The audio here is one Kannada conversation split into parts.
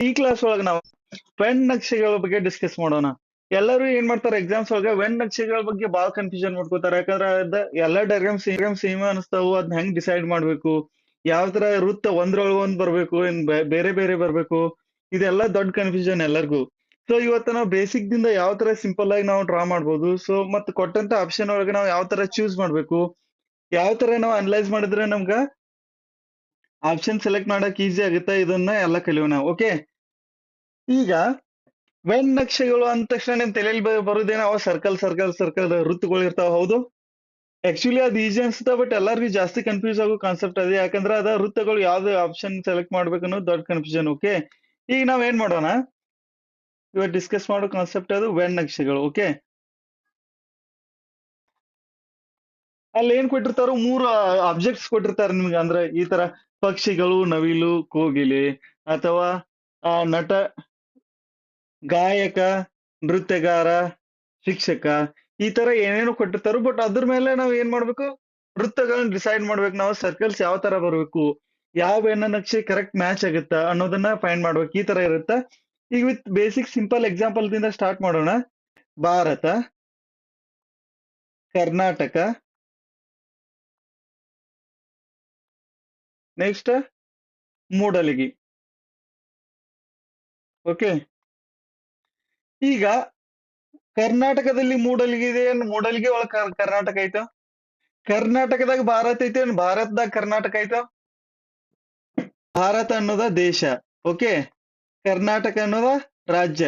ಈ ಕ್ಲಾಸ್ ಒಳಗ ನಾವು ವೆನ್ ನಕ್ಷೆಗಳ ಬಗ್ಗೆ ಡಿಸ್ಕಸ್ ಮಾಡೋಣ. ಎಲ್ಲರೂ ಏನ್ ಮಾಡ್ತಾರೆ ಎಕ್ಸಾಮ್ಸ್ ಒಳಗೆ ವೆನ್ ನಕ್ಷೆಗಳ ಬಗ್ಗೆ ಬಹಳ ಕನ್ಫ್ಯೂಷನ್ ಮಾಡ್ಕೋತಾರೆ. ಯಾಕಂದ್ರೆ ಅದ ಎಲ್ಲಾ ಡಯಾಗ್ರಾಮ್ ಸೇಮ್ ಸೇಮ್ ಅನಿಸ್ತಾವು. ಅದನ್ನ ಹೆಂಗ್ ಡಿಸೈಡ್ ಮಾಡ್ಬೇಕು? ಯಾವ ತರ ವೃತ್ತ ಒಂದ್ರೊಳಗ ಒಂದ್ ಬರ್ಬೇಕು, ಏನ್ ಬೇರೆ ಬೇರೆ ಬರ್ಬೇಕು? ಇದೆಲ್ಲ ದೊಡ್ಡ ಕನ್ಫ್ಯೂಷನ್ ಎಲ್ಲರಿಗೂ. ಸೊ ಇವತ್ತ ನಾವು ಬೇಸಿಕ್ ದಿಂದ ಯಾವ ತರ ಸಿಂಪಲ್ ಆಗಿ ನಾವು ಡ್ರಾ ಮಾಡ್ಬೋದು? ಸೊ ಮತ್ ಕೊಟ್ಟಂತ ಆಪ್ಷನ್ ಒಳಗೆ ನಾವು ಯಾವ ತರ ಚೂಸ್ ಮಾಡ್ಬೇಕು? ಯಾವ ತರ ನಾವು ಅನಲೈಸ್ ಮಾಡಿದ್ರೆ ನಮ್ಗ ಆಪ್ಷನ್ ಸೆಲೆಕ್ಟ್ ಮಾಡಕ್ ಈಸಿ ಆಗುತ್ತೆ? ಇದನ್ನ ಎಲ್ಲ ಕಲಿಯೋಣ. ಓಕೆ ಈಗ ವೆನ್ ನಕ್ಷೆಗಳು ಅಂದ ತಕ್ಷಣ ನಿಮ್ ತಲೆಯಲ್ಲಿ ಬರೋದೇನ ಅವ ಸರ್ಕಲ್ ಸರ್ಕಲ್ ಸರ್ಕಲ್ ವೃತ್ತಗಳು ಇರ್ತಾವ, ಹೌದು? ಆಕ್ಚುಲಿ ಅದು ಈಜಿ ಅನ್ಸುತ್ತೆ ಬಟ್ ಎಲ್ಲರಿಗೂ ಜಾಸ್ತಿ ಕನ್ಫ್ಯೂಸ್ ಆಗೋ ಕಾನ್ಸೆಪ್ಟ್ ಅದೇ. ಯಾಕಂದ್ರೆ ಅದ ವೃತ್ತಗಳು ಯಾವ್ದು ಆಪ್ಷನ್ ಸೆಲೆಕ್ಟ್ ಮಾಡ್ಬೇಕು ಅನ್ನೋದು ದೊಡ್ಡ ಕನ್ಫ್ಯೂಷನ್ ಓಕೆ ಈಗ ನಾವ್ ಏನ್ ಮಾಡೋಣ? ಇವತ್ತು ಡಿಸ್ಕಸ್ ಮಾಡೋ ಕಾನ್ಸೆಪ್ಟ್ ಅದು ವೆನ್ ನಕ್ಷೆಗಳು ಓಕೆ ಅಲ್ಲಿ ಏನ್ ಕೊಟ್ಟಿರ್ತಾರೋ ಮೂರು ಆಬ್ಜೆಕ್ಟ್ಸ್ ಕೊಟ್ಟಿರ್ತಾರೆ ನಿಮ್ಗೆ. ಅಂದ್ರೆ ಈ ತರ ಪಕ್ಷಿಗಳು, ನವಿಲು, ಕೋಗಿಲೆ, ಅಥವಾ ನಟ ಗಾಯಕ, ನೃತ್ಯಗಾರ, ಶಿಕ್ಷಕ ಈ ತರ ಏನೇನು ಕೊಟ್ಟಿರ್ತಾರೋ. ಬಟ್ ಅದ್ರ ಮೇಲೆ ನಾವು ಏನ್ ಮಾಡ್ಬೇಕು? ವೃತ್ತಗಳನ್ನ ಡಿಸೈಡ್ ಮಾಡ್ಬೇಕು. ನಾವು ಸರ್ಕಲ್ಸ್ ಯಾವ ತರ ಬರ್ಬೇಕು? ಯಾವ ಏನ ನಕ್ಷೆ ಕರೆಕ್ಟ್ ಮ್ಯಾಚ್ ಆಗುತ್ತಾ ಅನ್ನೋದನ್ನ ಫೈಂಡ್ ಮಾಡ್ಬೇಕು. ಈ ತರ ಇರುತ್ತ? ಈಗ ವಿತ್ ಬೇಸಿಕ್ ಸಿಂಪಲ್ ಎಕ್ಸಾಂಪಲ್ ದಿಂದ ಸ್ಟಾರ್ಟ್ ಮಾಡೋಣ. ಭಾರತ, ಕರ್ನಾಟಕ ನೆಕ್ಸ್ಟ್ ಮೂಡಲಗಿ. ಓಕೆ ಈಗ ಕರ್ನಾಟಕದಲ್ಲಿ ಮೂಡಲಗಿ ಇದೆ ಏನ್ ಮೂಡಲಗಿ ಒಳಗ ಕರ್- ಕರ್ನಾಟಕ ಐತೋ? ಕರ್ನಾಟಕದಾಗ ಭಾರತ ಐತೆ ಏನ್ ಭಾರತದಾಗ ಕರ್ನಾಟಕ ಐತೋ? ಭಾರತ ಅನ್ನೋದ ದೇಶ ಓಕೆ ಕರ್ನಾಟಕ ಅನ್ನೋದ ರಾಜ್ಯ,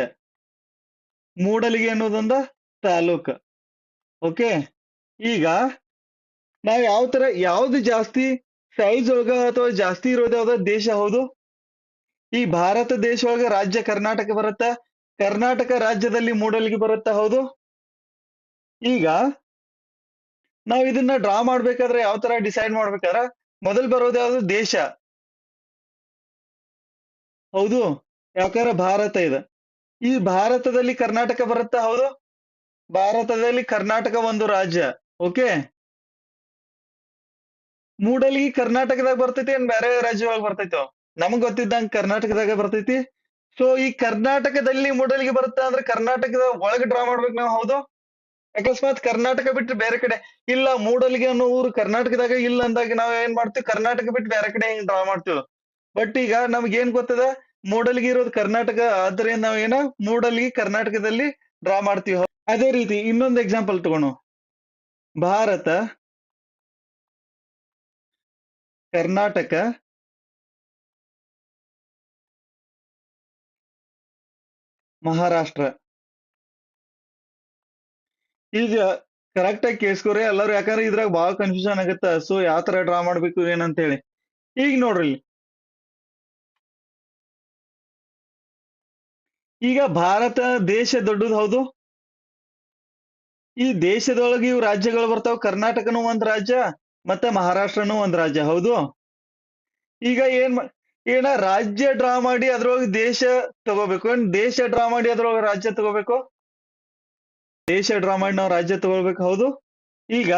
ಮೂಡಲಗಿ ಅನ್ನೋದೊಂದ ತಾಲೂಕ ಓಕೆ ಈಗ ನಾವ್ ಯಾವ ತರ, ಯಾವ್ದು ಜಾಸ್ತಿ ಸೈಜ್ ಒಳಗ ಅಥವಾ ಜಾಸ್ತಿ ಇರೋದು ಯಾವ್ದ ದೇಶ ಹೌದು? ಈ ಭಾರತ ದೇಶ ಒಳಗ ರಾಜ್ಯ ಕರ್ನಾಟಕ ಬರುತ್ತ? ಕರ್ನಾಟಕ ರಾಜ್ಯದಲ್ಲಿ ಮೂಡಲಿಗೆ ಬರುತ್ತಾ ಹೌದು? ಈಗ ನಾವು ಇದನ್ನ ಡ್ರಾ ಮಾಡ್ಬೇಕಾದ್ರೆ ಯಾವ ತರ ಡಿಸೈಡ್ ಮಾಡ್ಬೇಕಾದ್ರ ಮೊದಲು ಬರೋದು ಯಾವ್ದು? ದೇಶ. ಹೌದು? ಯಾಕಂದ್ರೆ ಭಾರತ ಇದೆ. ಈ ಭಾರತದಲ್ಲಿ ಕರ್ನಾಟಕ ಬರುತ್ತಾ ಹೌದು? ಭಾರತದಲ್ಲಿ ಕರ್ನಾಟಕ ಒಂದು ರಾಜ್ಯ. ಓಕೆ? ಮೂಡಲ್ಗಿ ಕರ್ನಾಟಕದಾಗ ಬರ್ತೈತಿ ಏನ್ ಬೇರೆ ರಾಜ್ಯ ಒಳಗ್ ಬರ್ತೈತೋ? ನಮಗ್ ಗೊತ್ತಿದ್ದಂಗ ಕರ್ನಾಟಕದಾಗ ಬರ್ತೈತಿ. ಸೊ ಈ ಕರ್ನಾಟಕದಲ್ಲಿ ಮೂಡಲ್ಗೆ ಬರುತ್ತಾ ಅಂದ್ರೆ ಕರ್ನಾಟಕದ ಒಳಗೆ ಡ್ರಾ ಮಾಡ್ಬೇಕು ನಾವು, ಹೌದು? ಅಕಸ್ಮಾತ್ ಕರ್ನಾಟಕ ಬಿಟ್ಟು ಬೇರೆ ಕಡೆ. ಇಲ್ಲ, ಮೂಡಲ್ಗೆ ಅನ್ನೋ ಊರು ಕರ್ನಾಟಕದಾಗ ಇಲ್ಲ ಅಂದಾಗ ನಾವ್ ಏನ್ ಮಾಡ್ತೀವಿ? ಕರ್ನಾಟಕ ಬಿಟ್ಟು ಬೇರೆ ಕಡೆ ಹಿಂಗ್ ಡ್ರಾ ಮಾಡ್ತೀವಿ. ಬಟ್ ಈಗ ನಮ್ಗೆ ಏನ್ ಗೊತ್ತದ? ಮೂಡಲ್ಗೆ ಇರೋದು ಕರ್ನಾಟಕ, ಆದ್ರೆ ನಾವ್ ಏನ? ಮೂಡಲ್ಗೆ ಕರ್ನಾಟಕದಲ್ಲಿ ಡ್ರಾ ಮಾಡ್ತೀವಿ ಅದೇ ರೀತಿ ಇನ್ನೊಂದು ಎಕ್ಸಾಂಪಲ್ ತಗೋಣ. ಭಾರತ, ಕರ್ನಾಟಕ ಮಹಾರಾಷ್ಟ್ರ. ಈಗ ಕರೆಕ್ಟ್ ಆಗಿ ಕೇಳಿಸ್ಕೊರಿ, ಎಲ್ಲರೂ ಯಾಕಂದ್ರೆ ಇದ್ರಾಗ ಬಹಳ ಕನ್ಫ್ಯೂಷನ್ ಆಗತ್ತ ಸೊ ಯಾವ ತರ ಡ್ರಾ ಮಾಡ್ಬೇಕು ಏನಂತ ಹೇಳಿ ಈಗ ನೋಡ್ರಿ. ಈಗ ಭಾರತ ದೇಶ ದೊಡ್ಡದು ಹೌದು. ಈ ದೇಶದೊಳಗೆ ಇವು ರಾಜ್ಯಗಳು ಬರ್ತಾವ, ಕರ್ನಾಟಕನು ಒಂದ್ ರಾಜ್ಯ, ಮತ್ತೆ ಮಹಾರಾಷ್ಟ್ರನು ಒಂದ್ ರಾಜ್ಯ, ಹೌದು. ಈಗ ಏನ್ ಏನ ರಾಜ್ಯ ಡ್ರಾ ಮಾಡಿ ಅದ್ರೊಳಗೆ ದೇಶ ತಗೋಬೇಕು. ಏನ್ ದೇಶ ಡ್ರಾ ಮಾಡಿ ಅದ್ರೊಳಗೆ ರಾಜ್ಯ ತಗೋಬೇಕು? ದೇಶ ಡ್ರಾ ಮಾಡಿ ನಾವು ರಾಜ್ಯ ತಗೋಬೇಕು ಹೌದು. ಈಗ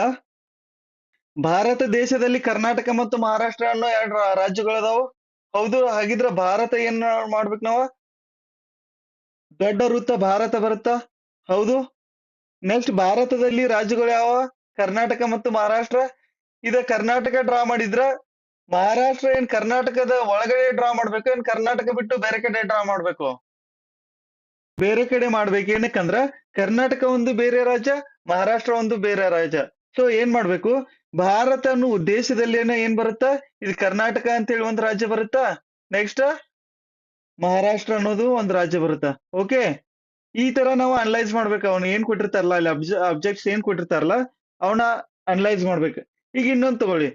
ಭಾರತ ದೇಶದಲ್ಲಿ ಕರ್ನಾಟಕ ಮತ್ತು ಮಹಾರಾಷ್ಟ್ರ ಅನ್ನೋ ಎರಡು ರಾಜ್ಯಗಳದಾವು. ಹೌದು, ಹಾಗಿದ್ರೆ ಭಾರತ ಏನ್ ಮಾಡ್ಬೇಕು ನಾವ? ದೊಡ್ಡ ವೃತ್ತ ಭಾರತ ಬರುತ್ತಾ? ಹೌದು. ನೆಕ್ಸ್ಟ್ ಭಾರತದಲ್ಲಿ ರಾಜ್ಯಗಳು ಯಾವ? ಕರ್ನಾಟಕ ಮತ್ತು ಮಹಾರಾಷ್ಟ್ರ. ಇದ ಕರ್ನಾಟಕ ಡ್ರಾ ಮಾಡಿದ್ರ ಮಹಾರಾಷ್ಟ್ರ ಏನ್ ಕರ್ನಾಟಕದ ಒಳಗಡೆ ಡ್ರಾ ಮಾಡ್ಬೇಕು, ಏನ್ ಕರ್ನಾಟಕ ಬಿಟ್ಟು ಬೇರೆ ಕಡೆ ಡ್ರಾ ಮಾಡ್ಬೇಕು? ಬೇರೆ ಕಡೆ ಮಾಡ್ಬೇಕು ಏನಕ್ಕಂದ್ರ ಕರ್ನಾಟಕ ಒಂದು ಬೇರೆ ರಾಜ್ಯ, ಮಹಾರಾಷ್ಟ್ರ ಒಂದು ಬೇರೆ ರಾಜ್ಯ. ಸೊ ಏನ್ ಮಾಡ್ಬೇಕು? ಭಾರತ ಅನ್ನೋ ದೇಶದಲ್ಲಿ ಏನ ಬರುತ್ತಾ? ಇದು ಕರ್ನಾಟಕ ಅಂತ ಹೇಳಿ ಒಂದ್ ರಾಜ್ಯ ಬರುತ್ತಾ? ನೆಕ್ಸ್ಟ್ ಮಹಾರಾಷ್ಟ್ರ ಅನ್ನೋದು ಒಂದ್ ರಾಜ್ಯ ಬರುತ್ತ? ಓಕೆ ಈ ತರ ನಾವು ಅನಲೈಸ್ ಮಾಡ್ಬೇಕು. ಅವನು ಏನ್ ಕೊಟ್ಟಿರ್ತಾರಲ್ಲ ಅಲ್ಲಿ ಅಬ್ಜ ಅಬ್ಜೆಕ್ಟ್ಸ್ ಏನ್ ಕೊಟ್ಟಿರ್ತಾರಲ್ಲ, ಅವನ ಅನಲೈಸ್ ಮಾಡ್ಬೇಕು. ಈಗ ಇನ್ನೊಂದ್ ತಗೊಳ್ಳಿ.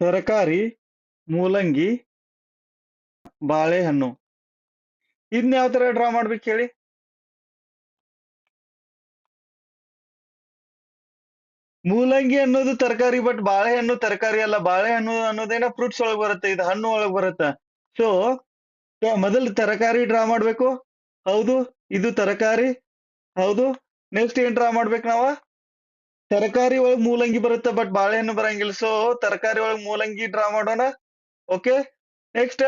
ತರಕಾರಿ, ಮೂಲಂಗಿ, ಬಾಳೆಹಣ್ಣು. ಇದನ್ನ ಯಾವ ತರ ಡ್ರಾ ಮಾಡ್ಬೇಕು ಹೇಳಿ? ಮೂಲಂಗಿ ಅನ್ನೋದು ತರಕಾರಿ ಬಟ್ ಬಾಳೆಹಣ್ಣು ತರಕಾರಿ ಅಲ್ಲ. ಬಾಳೆಹಣ್ಣು ಅನ್ನೋದೇನ ಫ್ರೂಟ್ಸ್ ಒಳಗ್ ಬರುತ್ತೆ. ಇದು ಹಣ್ಣು ಒಳಗ್ ಬರುತ್ತೆ. ಸೊ ಮೊದಲು ತರಕಾರಿ ಡ್ರಾ ಮಾಡ್ಬೇಕು? ಹೌದು, ಇದು ತರಕಾರಿ. ಹೌದು ನೆಕ್ಸ್ಟ್ ಏನ್ ಡ್ರಾ ಮಾಡ್ಬೇಕು ನಾವ? ತರಕಾರಿ ಒಳಗ್ ಮೂಲಂಗಿ ಬರುತ್ತೆ ಬಟ್ ಬಾಳೆಹಣ್ಣು ಬರಂಗಿಲ್ಲ. ಸೊ ತರಕಾರಿ ಒಳಗ್ ಮೂಲಂಗಿ ಡ್ರಾ ಮಾಡೋಣ. ಓಕೆ ನೆಕ್ಸ್ಟ್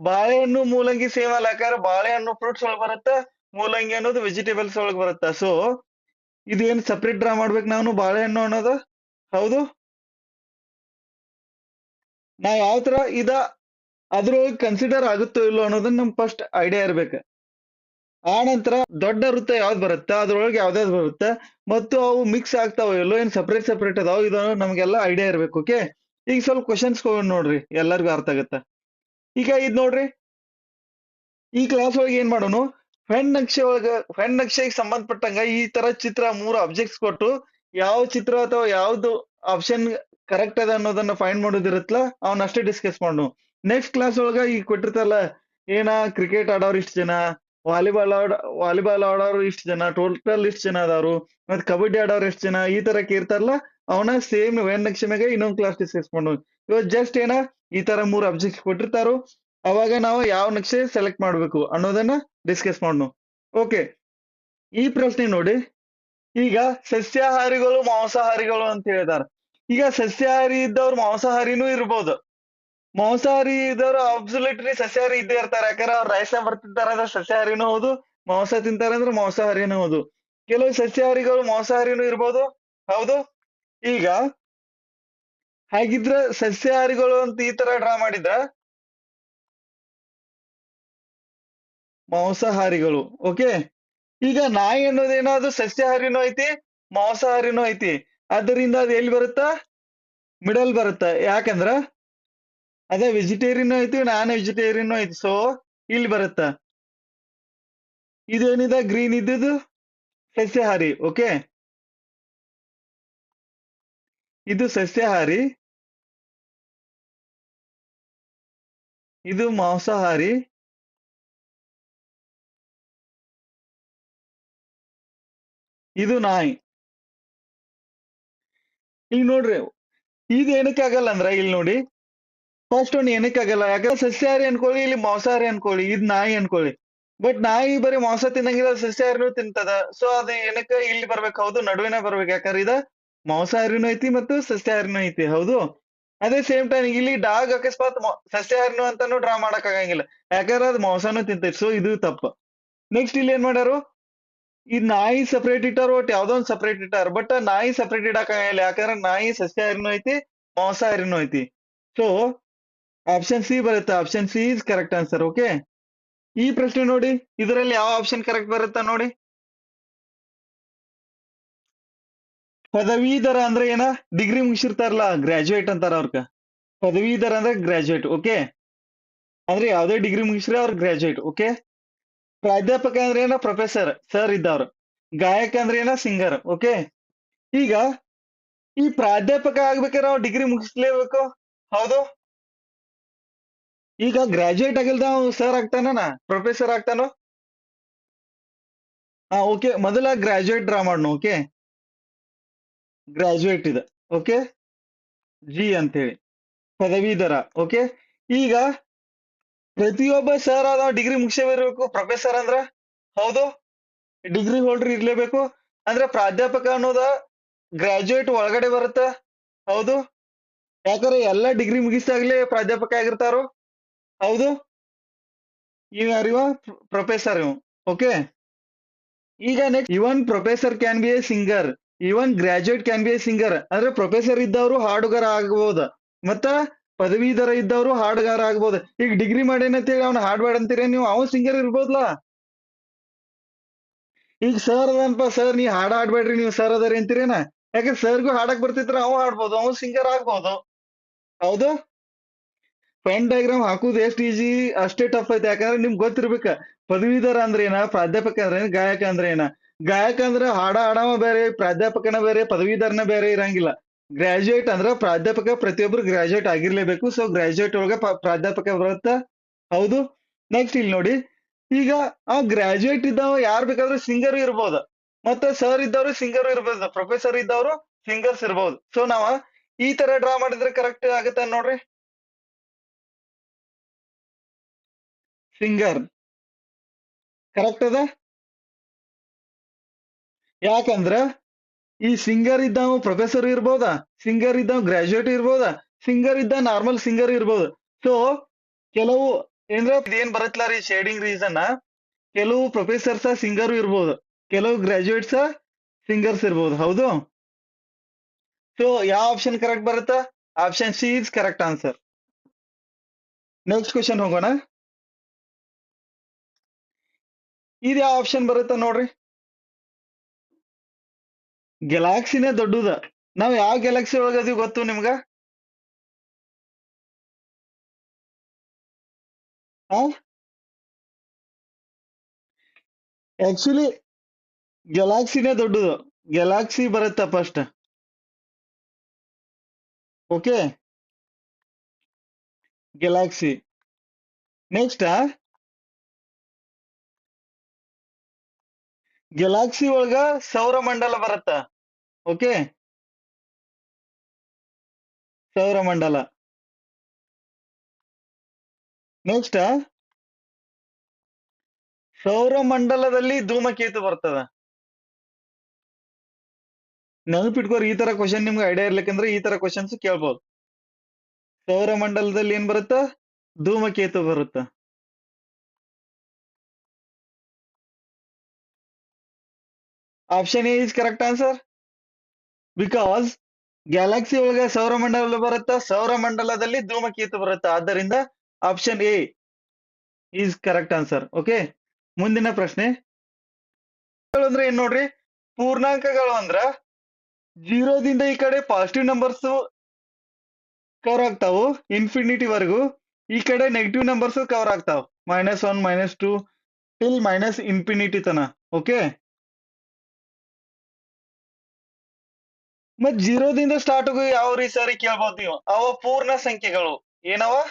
ಬಾಳೆಹಣ್ಣು, ಮೂಲಂಗಿ ಸೇಮ್ ಯಾಕಂದ್ರೆ ಬಾಳೆಹಣ್ಣು ಫ್ರೂಟ್ಸ್ ಒಳಗ್ ಬರುತ್ತೆ, ಮೂಲಂಗಿ ಅನ್ನೋದು ವೆಜಿಟೇಬಲ್ಸ್ ಒಳಗ್ ಬರುತ್ತೆ. ಸೊ ಇದೇನ್ ಸಪ್ರೇಟ್ ಡ್ರಾ ಮಾಡ್ಬೇಕು ನಾನು ಬಾಳೆಹಣ್ಣು ಅನ್ನೋದು? ಹೌದು? ನಾ ಯಾವ ತರ ಇದ ಅದ್ರೊಳಗೆ ಕನ್ಸಿಡರ್ ಆಗುತ್ತೋ ಇಲ್ಲೋ ಅನ್ನೋದನ್ನ ನಮ್ ಫಸ್ಟ್ ಐಡಿಯಾ ಇರ್ಬೇಕು. ಆ ನಂತರ ದೊಡ್ಡ ವೃತ್ತ ಯಾವ್ದು ಬರುತ್ತೆ? ಅದ್ರೊಳಗೆ ಯಾವ್ದಾವ್ದು ಬರುತ್ತೆ? ಮತ್ತು ಅವು ಮಿಕ್ಸ್ ಆಗ್ತಾವ ಎಲ್ಲೋ ಏನ್ ಸಪ್ರೇಟ್ ಸಪ್ರೇಟ್ ಅದಾವ ಇದು ನಮ್ಗೆಲ್ಲ ಐಡಿಯಾ ಇರ್ಬೇಕು ಓಕೆ ಈಗ ಸ್ವಲ್ಪ ಕ್ವಶನ್ಸ್ ನೋಡ್ರಿ, ಎಲ್ಲರಿಗೂ ಅರ್ಥ ಆಗತ್ತ. ಈಗ ಇದ್ ನೋಡ್ರಿ. ಈ ಕ್ಲಾಸ್ ಒಳಗೆ ಏನ್ ಮಾಡೋನು? ನಕ್ಷೆ ಒಳಗ ಫೆಂಡ್ ನಕ್ಷೆಗೆ ಸಂಬಂಧಪಟ್ಟಂಗ ಈ ತರ ಚಿತ್ರ ಮೂರು ಅಬ್ಜೆಕ್ಟ್ಸ್ ಕೊಟ್ಟು ಯಾವ ಚಿತ್ರ ಅಥವಾ ಯಾವ್ದು ಆಪ್ಷನ್ ಕರೆಕ್ಟ್ ಅದ ಅನ್ನೋದನ್ನ ಫೈಂಡ್ ಮಾಡೋದಿರತ್ತಲ್ಲ ಅವನ್ ಅಷ್ಟೇ ಡಿಸ್ಕಸ್ ಮಾಡೋನು. ನೆಕ್ಸ್ಟ್ ಕ್ಲಾಸ್ ಒಳಗ ಈಗ ಕೊಟ್ಟಿರ್ತಲ್ಲ, ಏನ ಕ್ರಿಕೆಟ್ ಆಡೋರು ಇಷ್ಟ ಜನ? ವಾಲಿಬಾಲ್ ಆಡ, ವಾಲಿಬಾಲ್ ಆಡೋರು ಇಷ್ಟು ಜನ, ಟೋಟಲ್ ಇಷ್ಟ ಜನ ಅದಾರು. ಮತ್ ಕಬಡ್ಡಿ ಆಡೋರು ಎಷ್ಟ್ ಜನ, ಈ ತರ ಇರ್ತಾರಲ್ಲ, ಅವನ ಸೇಮ್ ವೆನ್ ಮ್ಯಾಗ ಇನ್ನೊಂದ್ ಕ್ಲಾಸ್ ಡಿಸ್ಕಸ್ ಮಾಡೋಣ ಇವಾಗ ಜಸ್ಟ್ ಏನ, ಈ ತರ ಮೂರ್ ಅಬ್ಜೆಕ್ಟ್ ಕೊಟ್ಟಿರ್ತಾರೋ. ಅವಾಗ ನಾವು ಯಾವ ನಕ್ಷೆ ಸೆಲೆಕ್ಟ್ ಮಾಡ್ಬೇಕು ಅನ್ನೋದನ್ನ ಡಿಸ್ಕಸ್ ಮಾಡೋಣ ಓಕೆ ಈ ಪ್ರಶ್ನೆ ನೋಡಿ. ಈಗ ಸಸ್ಯಾಹಾರಿಗಳು, ಮಾಂಸಾಹಾರಿಗಳು ಅಂತ ಹೇಳಿದಾರ. ಈಗ ಸಸ್ಯಾಹಾರಿ ಇದ್ದವ್ರು ಮಾಂಸಾಹಾರಿನೂ ಇರ್ಬೋದು. ಮಾಂಸಾಹಾರಿ ಇದ್ದವ್ರು ಅಬ್ಸುಲೇಟ್ರಿ ಸಸ್ಯಾಹಾರಿ ಇದ್ದೇ ಇರ್ತಾರೆ. ಯಾಕಂದ್ರೆ ಅವ್ರ ರೈಸ ಬರ್ತಿದ್ದಾರೆ ಅಂದ್ರೆ ಸಸ್ಯಾಹಾರಿನೂ ಹೌದು, ಮಾಂಸ ತಿಂತಾರೆ ಅಂದ್ರೆ ಮಾಂಸಾಹಾರಿನೂ ಹೌದು. ಕೆಲವು ಸಸ್ಯಾಹಾರಿಗಳು ಮಾಂಸಾಹಾರಿನೂ ಇರ್ಬೋದು. ಹೌದು. ಈಗ ಹಾಗಿದ್ರೆ ಸಸ್ಯಾಹಾರಿಗಳು ಅಂತ ಈ ತರ ಡ್ರಾ ಮಾಡಿದ್ರ ಮಾಂಸಾಹಾರಿಗಳು ಓಕೆ ಈಗ ನಾಯಿ ಅನ್ನೋದೇನಾದ್ರು ಸಸ್ಯಾಹಾರಿನೂ ಐತಿ, ಮಾಂಸಾಹಾರಿನೂ ಐತಿ. ಅದರಿಂದ ಅದು ಎಲ್ಲಿ ಬರುತ್ತಾ? ಮಿಡಲ್ ಬರುತ್ತ? ಯಾಕಂದ್ರ ಅದೇ ವೆಜಿಟೇರಿಯನ್ ಐತಿ ನಾನ್ ವೆಜಿಟೇರಿಯನ್ ಐತಿ ಸೊ ಇಲ್ಲಿ ಬರುತ್ತ. ಇದೇನಿದೆ? ಗ್ರೀನ್ ಇದ್ದುದು ಸಸ್ಯಾಹಾರಿ ಓಕೆ ಇದು ಸಸ್ಯಾಹಾರಿ. ಇದು ಮಾಂಸಾಹಾರಿ. ಇದು ನಾಯಿ. ಈಗ ನೋಡ್ರಿ ಇದು ಏನಕ್ಕೆ ಆಗಲ್ಲ ಅಂದ್ರ ಇಲ್ಲಿ ನೋಡಿ. ಫಸ್ಟ್ ಒಂದು ಏನಕ್ಕೆ ಆಗಲ್ಲ? ಯಾಕಂದ್ರೆ ಸಸ್ಯಾಹಾರಿ ಅನ್ಕೊಳ್ಳಿ, ಇಲ್ಲಿ ಮಾಂಸಾಹಾರಿ ಅನ್ಕೊಳ್ಳಿ, ಇದ್ ನಾಯಿ ಅನ್ಕೊಳ್ಳಿ. ಬಟ್ ನಾಯಿ ಬರೀ ಮಾಂಸ ತಿನ್ನಂಗಿಲ್ಲ ಸಸ್ಯಾಹಾರಿನೂ ತಿಂತದ. ಸೊ ಅದು ಏನಕ್ಕ ಇಲ್ಲಿ ಬರ್ಬೇಕು? ಹೌದು, ನಡುವಿನ ಬರ್ಬೇಕು. ಯಾಕಂದ್ರೆ ಇದ ಮಾಂಸಾಹಾರಿನೂ ಐತಿ ಮತ್ತು ಸಸ್ಯಾಹಾರಿನೂ ಐತಿ. ಹೌದು? ಅದೇ ಸೇಮ್ ಟೈಮ್ ಇಲ್ಲಿ ಡಾಗ್ ಅಕಸ್ಮಾತ್ ಸಸ್ಯಾಹಾರಿನೂ ಅಂತಾನು ಡ್ರಾ ಮಾಡಕ್ ಆಗಂಗಿಲ್ಲ ಯಾಕಂದ್ರೆ ಅದು ಮಾಂಸಾನು ತಿಂತೈತಿ. ಸೊ ಇದು ತಪ್ಪು. ನೆಕ್ಸ್ಟ್ ಇಲ್ಲಿ ಏನ್ ಮಾಡ್ಯಾರು? ಈ ನಾಯಿ ಸಪ್ರೇಟ್ ಇಟ್ಟಾರ, ಒಟ್ ಯಾವ್ದೋ ಒಂದು ಸಪ್ರೇಟ್ ಇಟ್ಟಾರ. ಬಟ್ ನಾಯಿ ಸಪ್ರೇಟ್ ಇಡಕ್ ಆಗಂಗಿಲ್ಲ. ಯಾಕಂದ್ರೆ ನಾಯಿ ಸಸ್ಯಾಹಾರಿನೂ ಐತಿ, ಮಾಂಸಾಹಾರಿನೂ ಐತಿ. ಸೊ ಆಪ್ಷನ್ ಸಿ ಬರುತ್ತೆ. Option C is correct answer okay ಈ ಪ್ರಶ್ನೆ ನೋಡಿ, ಇದರಲ್ಲಿ ಯಾವ ಆಪ್ಷನ್ ಕರೆಕ್ಟ್ ಬರುತ್ತಾ ನೋಡಿ? ಪದವೀಧರ ಅಂದ್ರೆ ಏನ? ಡಿಗ್ರಿ ಮುಗಿಸಿರ್ತಾರಲ್ಲ ಗ್ರಾಜುಯೇಟ್ ಅಂತಾರ ಅವ್ರಕ. ಪದವೀಧರ ಅಂದ್ರೆ ಗ್ರಾಜುಯೇಟ್ ಓಕೆ ಅಂದ್ರೆ ಯಾವ್ದೇ ಡಿಗ್ರಿ ಮುಗಿಸ್ರೆ ಅವ್ರ ಗ್ರಾಜುಯೇಟ್ ಓಕೆ ಪ್ರಾಧ್ಯಾಪಕ ಅಂದ್ರೆ ಏನ? ಪ್ರೊಫೆಸರ್ ಸರ್ ಇದ್ದವ್ರು. ಗಾಯಕ ಅಂದ್ರೆ ಏನ? ಸಿಂಗರ್ ಓಕೆ ಈಗ ಈ ಪ್ರಾಧ್ಯಾಪಕ ಆಗ್ಬೇಕಾದ್ರೆ ನಾವು ಡಿಗ್ರಿ ಮುಗಿಸ್ಲೇಬೇಕು. ಹೌದು? ಈಗ ಗ್ರಾಜುಯೇಟ್ ಆಗಿಲ್ದ ಸರ್ ಆಗ್ತಾನ ಪ್ರೊಫೆಸರ್ ಆಗ್ತಾನೋ? ಹಾ ಓಕೆ ಮೊದಲ ಗ್ರಾಜುಯೇಟ್ ಡ್ರಾ ಮಾಡೋಣ ಓಕೆ ಗ್ರಾಜುಯೇಟ್ ಇದೆ ಓಕೆ ಜಿ ಅಂತ ಹೇಳಿ ಪದವೀಧರ ಓಕೆ ಈಗ ಪ್ರತಿಯೊಬ್ಬ ಸರ್ ಆದ ಡಿಗ್ರಿ ಮುಗಿಸಬೇಕು ಪ್ರೊಫೆಸರ್ ಅಂದ್ರ? ಹೌದು? ಡಿಗ್ರಿ ಹೋಲ್ಡರ್ ಇರ್ಲೇಬೇಕು. ಅಂದ್ರೆ ಪ್ರಾಧ್ಯಾಪಕ ಅನ್ನೋದ ಗ್ರಾಜುಯೇಟ್ ಒಳಗಡೆ ಬರುತ್ತ, ಹೌದು? ಯಾಕಂದ್ರೆ ಎಲ್ಲಾ ಡಿಗ್ರಿ ಮುಗಿಸಾಗ್ಲೇ ಪ್ರಾಧ್ಯಾಪಕ ಆಗಿರ್ತಾರೋ ಹೌದು. ಇವ್ ಯಾರಿವ ಪ್ರೊಫೆಸರ್. ಓಕೆ. ಈಗ next even professor can be a singer even graduate can be a singer ಅಂದ್ರೆ ಪ್ರೊಫೆಸರ್ ಇದ್ದವರು ಹಾಡುಗಾರ ಆಗಬಹುದು ಮತ್ತ ಪದವೀಧರ ಇದ್ದವರು ಹಾಡುಗಾರ ಆಗ್ಬೋದು. ಈಗ ಡಿಗ್ರಿ ಮಾಡೇನಂತೇಳಿ ಅವ್ನ ಹಾಡ್ಬೇಡ ಅಂತೀರಿ, ನೀವು ಅವನು ಸಿಂಗರ್ ಇರ್ಬೋದ್ಲಾ? ಈಗ ಸರ್ ಅದನಪ್ಪ ಸರ್ ನೀ ಹಾಡ ಹಾಡ್ಬೇಡ್ರಿ, ನೀವು ಸರ್ ಅದರಿ ಅಂತೀರೇನ? ಯಾಕಂದ್ರೆ ಸರ್ಗೂ ಹಾಡಕ್ ಬರ್ತಿದ್ರ, ಅವ್ ಹಾಡ್ಬೋದು, ಅವ್ ಸಿಂಗರ್ ಆಗ್ಬೋದು. ಹೌದು? ಪೆನ್ ಡಯಾಗ್ರಾಮ್ ಹಾಕುದು ಎಷ್ಟು ಈಜಿ, ಅಷ್ಟೇ ಟಫ್ ಐತೆ. ಯಾಕಂದ್ರೆ ನಿಮ್ಗೆ ಗೊತ್ತಿರ್ಬೇಕ, ಪದವೀಧರ ಅಂದ್ರೆ ಏನ, ಪ್ರಾಧ್ಯಾಪಕ ಅಂದ್ರೆ ಏನ, ಗಾಯಕ ಅಂದ್ರೆ ಏನ. ಗಾಯಕ ಅಂದ್ರೆ ಹಾಡ ಹಾಡವ ಬೇರೆ, ಪ್ರಾಧ್ಯಾಪಕನ ಬೇರೆ, ಪದವೀಧರನ ಬೇರೆ ಇರಂಗಿಲ್ಲ. ಗ್ರಾಜುಯೇಟ್ ಅಂದ್ರೆ ಪ್ರಾಧ್ಯಾಪಕ ಪ್ರತಿಯೊಬ್ರು ಗ್ರಾಜುಯೇಟ್ ಆಗಿರ್ಲೇಬೇಕು. ಸೊ ಗ್ರಾಜುಯೇಟ್ ಒಳಗ ಪ್ರಾಧ್ಯಾಪಕ ಬರುತ್ತ? ಹೌದು. ನೆಕ್ಸ್ಟ್ ಇಲ್ಲಿ ನೋಡಿ. ಈಗ ಆ ಗ್ರಾಜುಯೇಟ್ ಇದ್ದವ ಯಾರ್ ಬೇಕಾದ್ರೂ ಸಿಂಗರ್ ಇರ್ಬೋದು. ಮತ್ತೆ ಸರ್ ಇದ್ದವರು ಸಿಂಗರ್ ಇರ್ಬೋದು. ಪ್ರೊಫೆಸರ್ ಇದ್ದವರು ಸಿಂಗರ್ಸ್ ಇರ್ಬೋದು. ಸೊ ನಾವ ಈ ತರ ಡ್ರಾ ಮಾಡಿದ್ರೆ ಕರೆಕ್ಟ್ ಆಗತ್ತ ನೋಡ್ರಿ. ಸಿಂಗರ್ ಕರೆಕ್ಟ್ ಅದ? ಯಾಕಂದ್ರ ಈ ಸಿಂಗರ್ ಇದ್ದಾವ ಪ್ರೊಫೆಸರ್ ಇರ್ಬೋದಾ ಸಿಂಗರ್ ಇದ್ದಾವ ಗ್ರಾಜುಯೇಟ್ ಇರ್ಬೋದಾ ಸಿಂಗರ್ ಇದ್ದ ನಾರ್ಮಲ್ ಸಿಂಗರ್ ಇರ್ಬೋದು. ಸೊ ಕೆಲವು ಏನ್ರ ಏನ್ ಬರತ್ಲ ರೀ ಶೇಡಿಂಗ್ ರೀಸನ್ ಕೆಲವು ಪ್ರೊಫೆಸರ್ಸ ಸಿಂಗರ್ ಇರ್ಬೋದು, ಕೆಲವು ಗ್ರಾಜುಯೇಟ್ಸ್ ಸಿಂಗರ್ಸ್ ಇರ್ಬೋದು, ಹೌದು? ಸೊ ಯಾವ ಆಪ್ಷನ್ ಕರೆಕ್ಟ್ ಬರುತ್ತಾ? Option C is correct answer next question ಹೋಗೋಣ. ಇದು ಯಾವ ಆಪ್ಷನ್ ಬರುತ್ತೆ ನೋಡ್ರಿ? ಗ್ಯಾಲಾಕ್ಸಿನೇ ದೊಡ್ಡದ. ನಾವ್ ಯಾವ ಗ್ಯಾಲಾಕ್ಸಿ ಅದೀವಿ ಗೊತ್ತು ನಿಮ್ಗ? ಆಕ್ಚುಲಿ ಗ್ಯಾಲಾಕ್ಸಿನೇ ದೊಡ್ಡದು. ಗ್ಯಾಲಾಕ್ಸಿ ಬರುತ್ತ first okay galaxy next galaxy ಒಳಗ ಸೌರಮಂಡಲ ಬರುತ್ತ. ಓಕೆ ಸೌರಮಂಡಲ ನೆಕ್ಸ್ಟ್ ಸೌರಮಂಡಲದಲ್ಲಿ ಧೂಮಕೇತು ಬರ್ತದ. ನೆನಪಿಟ್ಕೋರಿ, ಈ ತರ ಕ್ವಶನ್ ನಿಮ್ಗೆ ಐಡಿಯಾ ಇರ್ಲಿಕ್ಕಂದ್ರೆ ಈ ತರ ಕ್ವಶನ್ಸ್ ಕೇಳ್ಬೋದು. ಸೌರಮಂಡಲದಲ್ಲಿ ಏನ್ ಬರುತ್ತ? ಧೂಮಕೇತು ಬರುತ್ತ. Option A is correct answer because galaxy ಒಳಗ ಸೌರಮಂಡಲ ಬರುತ್ತ, ಸೌರಮಂಡಲದಲ್ಲಿ ಧೂಮಕೇತು ಬರುತ್ತಾ? ಆದ್ದರಿಂದ option A is correct answer okay ಮುಂದಿನ ಪ್ರಶ್ನೆ. ಅಂದ್ರೆ ಏನ್ ನೋಡ್ರಿ? ಪೂರ್ಣಾಂಕಗಳು ಅಂದ್ರ ಜೀರೋದಿಂದ ಈ ಕಡೆ ಪಾಸಿಟಿವ್ ನಂಬರ್ಸ್ ಕವರ್ ಆಗ್ತಾವು ಇನ್ಫಿನಿಟಿ ವರೆಗೂ. ಈ ಕಡೆ ನೆಗೆಟಿವ್ ನಂಬರ್ಸ್ ಕವರ್ ಆಗ್ತಾವ. Minus one minus two till minus infinity ತನ ಓಕೆ ಮತ್ ಜೀರೋದಿಂದ ಸ್ಟಾರ್ಟ್ ಯಾವ ರೀತಿ ಕೇಳ್ಬೋದು ನೀವು? ಅವ ಪೂರ್ಣ ಸಂಖ್ಯೆಗಳು. ಏನವ?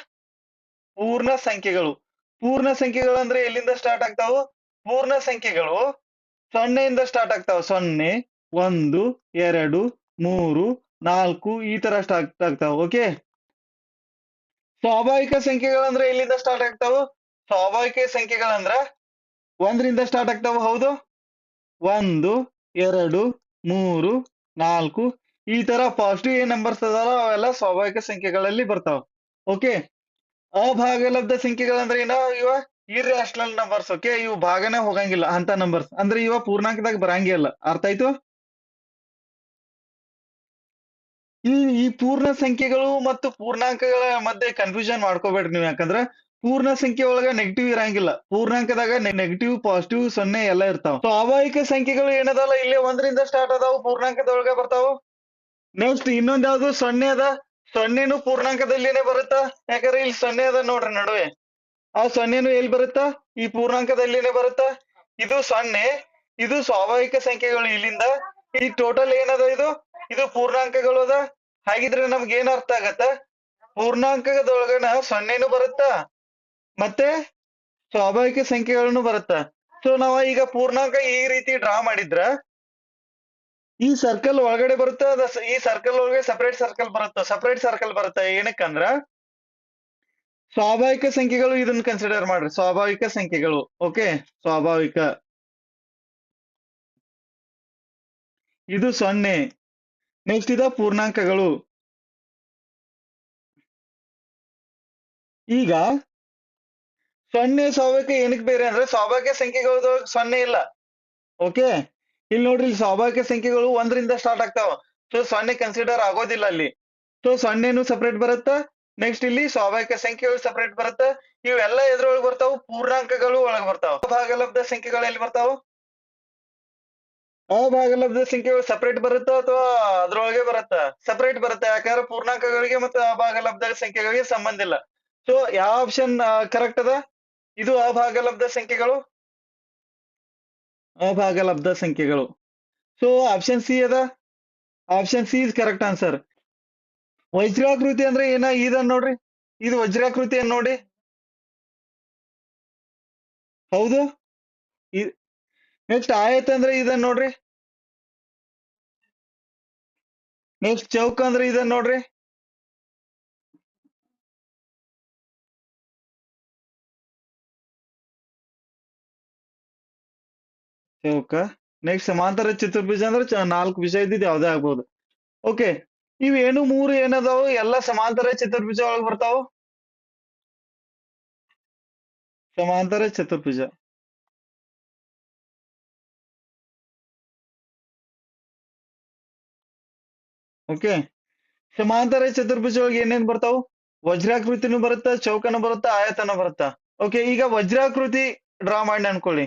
ಪೂರ್ಣ ಸಂಖ್ಯೆಗಳು. ಪೂರ್ಣ ಸಂಖ್ಯೆಗಳು ಅಂದ್ರೆ ಎಲ್ಲಿಂದ ಸ್ಟಾರ್ಟ್ ಆಗ್ತಾವು? ಪೂರ್ಣ ಸಂಖ್ಯೆಗಳು ಸೊನ್ನೆಯಿಂದ ಸ್ಟಾರ್ಟ್ ಆಗ್ತಾವ. ಸೊನ್ನೆ, ಒಂದು, ಎರಡು, ಮೂರು, ನಾಲ್ಕು, ಈ ತರ ಸ್ಟಾರ್ಟ್ ಆಗ್ತಾವ. ಓಕೆ ಸ್ವಾಭಾವಿಕ ಸಂಖ್ಯೆಗಳಂದ್ರೆ ಎಲ್ಲಿಂದ ಸ್ಟಾರ್ಟ್ ಆಗ್ತಾವು? ಸ್ವಾಭಾವಿಕ ಸಂಖ್ಯೆಗಳಂದ್ರ ಒಂದರಿಂದ ಸ್ಟಾರ್ಟ್ ಆಗ್ತಾವ. ಹೌದು? ಒಂದು, ಎರಡು, ಮೂರು ನಾಲ್ಕು. ಈ ತರ ಪಾಸಿಟಿವ್ ಏನ್ ನಂಬರ್ಸ್ ಅದಾವ, ಅವೆಲ್ಲ ಸ್ವಾಭಾವಿಕ ಸಂಖ್ಯೆಗಳಲ್ಲಿ ಬರ್ತಾವ. ಓಕೆ ಅಭಾಗಲಬ್ಧ ಸಂಖ್ಯೆಗಳಂದ್ರೆ ಏನ ಇವ ಇರ್ಯಾಷನಲ್ ನಂಬರ್ಸ್ ಓಕೆ ಇವು ಭಾಗನೇ ಹೋಗಂಗಿಲ್ಲ ಅಂತ ನಂಬರ್ಸ್ ಅಂದ್ರೆ ಇವ ಪೂರ್ಣಾಂಕದಾಗ ಬರಂಗಿಲ್ಲ ಅರ್ಥ ಆಯ್ತು? ಈ ಈ ಪೂರ್ಣ ಸಂಖ್ಯೆಗಳು ಮತ್ತು ಪೂರ್ಣಾಂಕಗಳ ಮಧ್ಯೆ ಕನ್ಫ್ಯೂಷನ್ ಮಾಡ್ಕೋಬೇಡ್ರಿ ನೀವು ಯಾಕಂದ್ರ ಪೂರ್ಣ ಸಂಖ್ಯೆ ಒಳಗ ನೆಗೆಟಿವ್ ಇರಂಗಿಲ್ಲ. ಪೂರ್ಣಾಂಕದಾಗ ನೆಗೆಟಿವ್ ಪಾಸಿಟಿವ್ ಸೊನ್ನೆ ಎಲ್ಲ ಇರ್ತಾವ. ಸ್ವಾಭಾವಿಕ ಸಂಖ್ಯೆಗಳು ಏನದಲ್ಲ? ಇಲ್ಲಿ ಒಂದರಿಂದ ಸ್ಟಾರ್ಟ್ ಅದಾವ ಪೂರ್ಣಾಂಕದೊಳಗೆ ಬರ್ತಾವ. ನೆಕ್ಸ್ಟ್ ಇನ್ನೊಂದ್ ಯಾವ್ದು? ಸೊನ್ನೆ ಅದ. ಸೊನ್ನೆನು ಪೂರ್ಣಾಂಕದಲ್ಲಿನೇ ಬರುತ್ತಾ? ಯಾಕಂದ್ರೆ ಇಲ್ಲಿ ಸೊನ್ನೆ ಅದ ನೋಡ್ರಿ ನಡುವೆ. ಆ ಸೊನ್ನೆನು ಎಲ್ಲಿ ಬರುತ್ತಾ? ಈ ಪೂರ್ಣಾಂಕದಲ್ಲಿನೇ ಬರುತ್ತಾ? ಇದು ಸೊನ್ನೆ, ಇದು ಸ್ವಾಭಾವಿಕ ಸಂಖ್ಯೆಗಳು ಇಲ್ಲಿಂದ. ಈ ಟೋಟಲ್ ಏನದ ಇದು? ಇದು ಪೂರ್ಣಾಂಕಗಳು ಅದ. ಹಾಗಿದ್ರೆ ನಮ್ಗೆ ಏನ್ ಅರ್ಥ ಆಗತ್ತ? ಪೂರ್ಣಾಂಕದೊಳಗನ ಸೊನ್ನೆನು ಬರುತ್ತಾ? ಮತ್ತೆ ಸ್ವಾಭಾವಿಕ ಸಂಖ್ಯೆಗಳನ್ನು ಬರುತ್ತೆ. ಸೊ ನಾವ ಈಗ ಪೂರ್ಣಾಂಕ ಈ ರೀತಿ ಡ್ರಾ ಮಾಡಿದ್ರ, ಈ ಸರ್ಕಲ್ ಒಳಗಡೆ ಬರುತ್ತೆ ಈ ಸರ್ಕಲ್ ಒಳಗೆ ಸಪರೇಟ್ ಸರ್ಕಲ್ ಬರುತ್ತೆ. ಸಪರೇಟ್ ಸರ್ಕಲ್ ಬರುತ್ತೆ ಏನಕ್ಕಂದ್ರ, ಸ್ವಾಭಾವಿಕ ಸಂಖ್ಯೆಗಳು ಇದನ್ನ ಕನ್ಸಿಡರ್ ಮಾಡ್ರಿ. ಸ್ವಾಭಾವಿಕ ಸಂಖ್ಯೆಗಳು ಓಕೆ ಸ್ವಾಭಾವಿಕ. ಇದು ಸೊನ್ನೆ. ನೆಕ್ಸ್ಟ್ ಇದ ಪೂರ್ಣಾಂಕಗಳು. ಈಗ ಸೊನ್ನೆ ಸ್ವಾಭಾವಿಕ ಏನಕ್ಕೆ ಬೇರೆ ಅಂದ್ರೆ ಸ್ವಾಭಾವಿಕ ಸಂಖ್ಯೆಗಳು ಸೊನ್ನೆ ಇಲ್ಲ. ಓಕೆ ಇಲ್ಲಿ ನೋಡ್ರಿ, ಇಲ್ಲಿ ಸ್ವಾಭಾವಿಕ ಸಂಖ್ಯೆಗಳು ಒಂದರಿಂದ ಸ್ಟಾರ್ಟ್ ಆಗ್ತಾವ. ಸೊ ಸೊನ್ನೆ ಕನ್ಸಿಡರ್ ಆಗೋದಿಲ್ಲ ಅಲ್ಲಿ. ಸೊ ಸೊನ್ನೆನು ಸಪರೇಟ್ ಬರುತ್ತ. ನೆಕ್ಸ್ಟ್ ಇಲ್ಲಿ ಸ್ವಾಭಾವಿಕ ಸಂಖ್ಯೆಗಳು ಸಪರೇಟ್ ಬರುತ್ತ. ಇವೆಲ್ಲ ಎದ್ರೊಳಗೆ ಬರ್ತಾವ, ಪೂರ್ಣಾಂಕಗಳು ಒಳಗೆ ಬರ್ತಾವ. ಅಭಾಗಲಬ್ಧ ಸಂಖ್ಯೆಗಳು ಎಲ್ಲಿ ಬರ್ತಾವ? ಅಭಾಗಲಬ್ಧ ಸಂಖ್ಯೆಗಳು ಸಪರೇಟ್ ಬರುತ್ತಾ ಅಥವಾ ಅದ್ರೊಳಗೆ ಬರುತ್ತಾ? ಸಪರೇಟ್ ಬರುತ್ತೆ, ಯಾಕಂದ್ರೆ ಪೂರ್ಣಾಂಕಗಳಿಗೆ ಮತ್ತೆ ಅಭಾಗಲಬ್ಧ ಸಂಖ್ಯೆಗಳಿಗೆ ಸಂಬಂಧ ಇಲ್ಲ. ಸೊ ಯಾವ ಆಪ್ಷನ್ ಕರೆಕ್ಟ್ ಅದ? ಇದು ಅಭಾಗಲಬ್ಧ ಸಂಖ್ಯೆಗಳು? ಅಭಾಗಲಬ್ಧ ಸಂಖ್ಯೆಗಳು. ಸೊ ಆಪ್ಷನ್ ಸಿ ಅದ? Option C is correct answer ವಜ್ರಾಕೃತಿ ಅಂದ್ರೆ ಏನ? ಇದ ನೋಡ್ರಿ. ಇದು ವಜ್ರಾಕೃತಿ ಅನ್ ನೋಡಿ? ಹೌದು? ನೆಕ್ಸ್ಟ್ ಆಯತ್ ಅಂದ್ರೆ ಇದನ್ ನೋಡ್ರಿ. ನೆಕ್ಸ್ಟ್ ಚೌಕ ಅಂದ್ರೆ ಇದನ್ ನೋಡ್ರಿ. ಚೌಕ ನೆಕ್ಸ್ಟ್ ಸಮಾಂತರ ಚತುರ್ಭುಜ ಅಂದ್ರೆ ನಾಲ್ಕು ವಿಷಯ ಇದ್ದಿದ್ದು ಯಾವ್ದೇ ಆಗ್ಬೋದು. ಓಕೆ. ಇವೇನು ಮೂರು ಏನದಾವು? ಎಲ್ಲ ಸಮಾಂತರ ಚತುರ್ಭುಜ ಒಳಗ್ ಬರ್ತಾವು? ಸಮಾಂತರ ಚತುರ್ಭುಜ. ಓಕೆ. ಸಮಾಂತರ ಚತುರ್ಭುಜ ಒಳಗೆ ಏನೇನ್ ಬರ್ತಾವು? ವಜ್ರಾಕೃತಿನೂ ಬರುತ್ತಾ? ಚೌಕನ ಬರುತ್ತಾ? ಆಯತನ ಬರುತ್ತಾ? ಓಕೆ, ಈಗ ವಜ್ರಾಕೃತಿ ಡ್ರಾ ಮಾಡಿ ಅನ್ಕೊಳ್ಳಿ.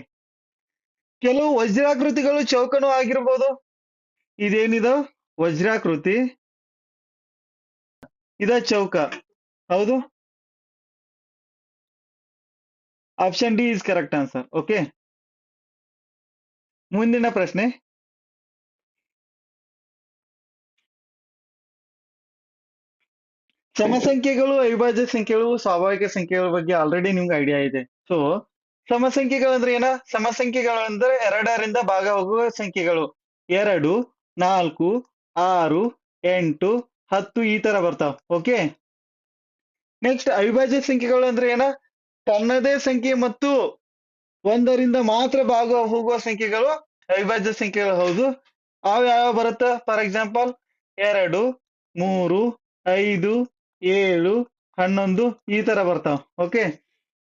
ಕೆಲವು ವಜ್ರಾಕೃತಿಗಳು ಚೌಕನು ಆಗಿರ್ಬೋದು. ಇದೇನಿದು? ವಜ್ರಾಕೃತಿ. ಇದ ಚೌಕ. ಹೌದು? Option D is correct answer okay ಮುಂದಿನ ಪ್ರಶ್ನೆ. ಸಮಸಂಖ್ಯೆಗಳು ಅವಿಭಾಜ್ಯ ಸಂಖ್ಯೆಗಳು ಸ್ವಾಭಾವಿಕ ಸಂಖ್ಯೆಗಳ ಬಗ್ಗೆ ಆಲ್ರೆಡಿ ನಿಮ್ಗೆ ಐಡಿಯಾ ಇದೆ. ಸೊ ಸಮಸಂಖ್ಯೆಗಳು ಅಂದ್ರೆ ಏನ? ಸಮಸಂಖ್ಯೆಗಳು ಅಂದ್ರೆ ಎರಡರಿಂದ ಹೋಗುವ ಸಂಖ್ಯೆಗಳು. ಎರಡು, ನಾಲ್ಕು, ಆರು, ಎಂಟು, ಹತ್ತು ಈ ತರ ಬರ್ತಾವ. ಓಕೆ ನೆಕ್ಸ್ಟ್ ಅವಿಭಾಜ್ಯ ಸಂಖ್ಯೆಗಳು ಅಂದ್ರೆ ಏನ? ತನ್ನದೇ ಸಂಖ್ಯೆ ಮತ್ತು ಒಂದರಿಂದ ಮಾತ್ರ ಭಾಗ ಹೋಗುವ ಸಂಖ್ಯೆಗಳು ಅವಿಭಾಜ್ಯ ಸಂಖ್ಯೆಗಳು. ಹೌದು. ಅವು ಯಾವ ಬರುತ್ತ? ಫಾರ್ ಎಕ್ಸಾಂಪಲ್ ಎರಡು, ಮೂರು, ಐದು, ಏಳು, ಹನ್ನೊಂದು ಈ ತರ ಬರ್ತಾವ. ಓಕೆ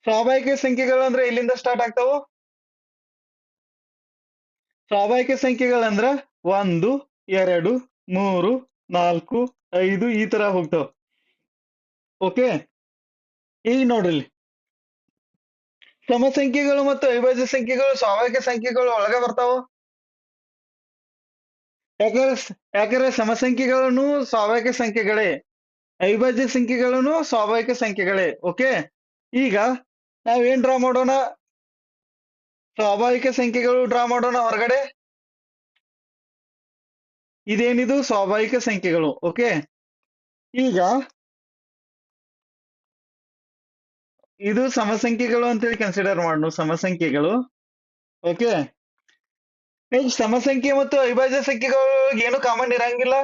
ಸ್ವಾಭಾವಿಕ ಸಂಖ್ಯೆಗಳು ಅಂದ್ರೆ ಎಲ್ಲಿಂದ ಸ್ಟಾರ್ಟ್ ಆಗ್ತಾವು? ಸ್ವಾಭಾವಿಕ ಸಂಖ್ಯೆಗಳಂದ್ರ ಒಂದು, ಎರಡು, ಮೂರು, ನಾಲ್ಕು, ಐದು ಈ ತರ ಹೋಗ್ತಾವ. ಓಕೆ ಈಗ ನೋಡ್ರಿ. ಸಮಸಂಖ್ಯೆಗಳು ಮತ್ತು ಅವಿಭಾಜ್ಯ ಸಂಖ್ಯೆಗಳು ಸ್ವಾಭಾವಿಕ ಸಂಖ್ಯೆಗಳು ಒಳಗೆ ಬರ್ತಾವ. ಯಾಕಂದ್ರೆ ಯಾಕಂದ್ರೆ ಸಮಸಂಖ್ಯೆಗಳನ್ನು ಸ್ವಾಭಾವಿಕ ಸಂಖ್ಯೆಗಳೇ, ಅವಿಭಾಜ್ಯ ಸಂಖ್ಯೆಗಳನ್ನು ಸ್ವಾಭಾವಿಕ ಸಂಖ್ಯೆಗಳೇ. ಓಕೆ ಈಗ ನಾವೇನ್ ಡ್ರಾ ಮಾಡೋಣ? ಸ್ವಾಭಾವಿಕ ಸಂಖ್ಯೆಗಳು ಡ್ರಾ ಮಾಡೋಣ ಹೊರಗಡೆ? ಇದೇನಿದು? ಸ್ವಾಭಾವಿಕ ಸಂಖ್ಯೆಗಳು ಓಕೆ ಈಗ ಇದು ಸಮಸಂಖ್ಯೆಗಳು ಅಂತೇಳಿ ಕನ್ಸಿಡರ್ ಮಾಡೋಣ ಸಮಸಂಖ್ಯೆಗಳು ಓಕೆ ಸಮಸಂಖ್ಯೆ ಮತ್ತು ಅವಿಭಾಜ್ಯ ಸಂಖ್ಯೆಗಳು ಏನು ಕಾಮನ್ ಇರಂಗಿಲ್ಲ?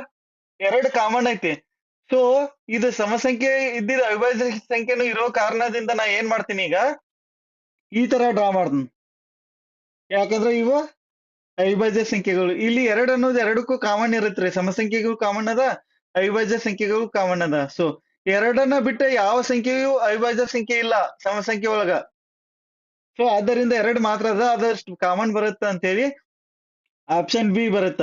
ಎರಡು ಕಾಮನ್ ಐತಿ. ಸೊ ಇದು ಸಮಸಂಖ್ಯೆ ಇದ್ದಿದ್ದ ಅವಿಭಾಜ್ಯ ಸಂಖ್ಯೆನು ಇರೋ ಕಾರಣದಿಂದ ನಾ ಏನ್ ಮಾಡ್ತೀನಿ ಈಗ? ಈ ತರ ಡ್ರಾ ಮಾಡ್ತೀನಿ. ಯಾಕಂದ್ರೆ ಇವು ಅವಿಭಾಜ್ಯ ಸಂಖ್ಯೆಗಳು. ಇಲ್ಲಿ ಎರಡು ಅನ್ನೋದು ಎರಡಕ್ಕೂ ಕಾಮನ್ ಇರುತ್ತೆ ಸಮಸಂಖ್ಯೆಗಳು ಕಾಮನ್ ಅದ, ಅವಿಭಾಜ್ಯ ಸಂಖ್ಯೆಗಳು ಕಾಮನ್ ಅದ. ಸೊ ಎರಡನ್ನ ಬಿಟ್ಟ ಯಾವ ಸಂಖ್ಯೆಯೂ ಅವಿಭಾಜ್ಯ ಸಂಖ್ಯೆ ಇಲ್ಲ ಸಮಸಂಖ್ಯೆ ಒಳಗ. ಸೊ ಆದ್ದರಿಂದ ಎರಡು ಮಾತ್ರ ಅದ ಅದಷ್ಟು ಕಾಮನ್ ಬರುತ್ತ ಅಂತೇಳಿ ಆಪ್ಷನ್ ಬಿ ಬರುತ್ತ.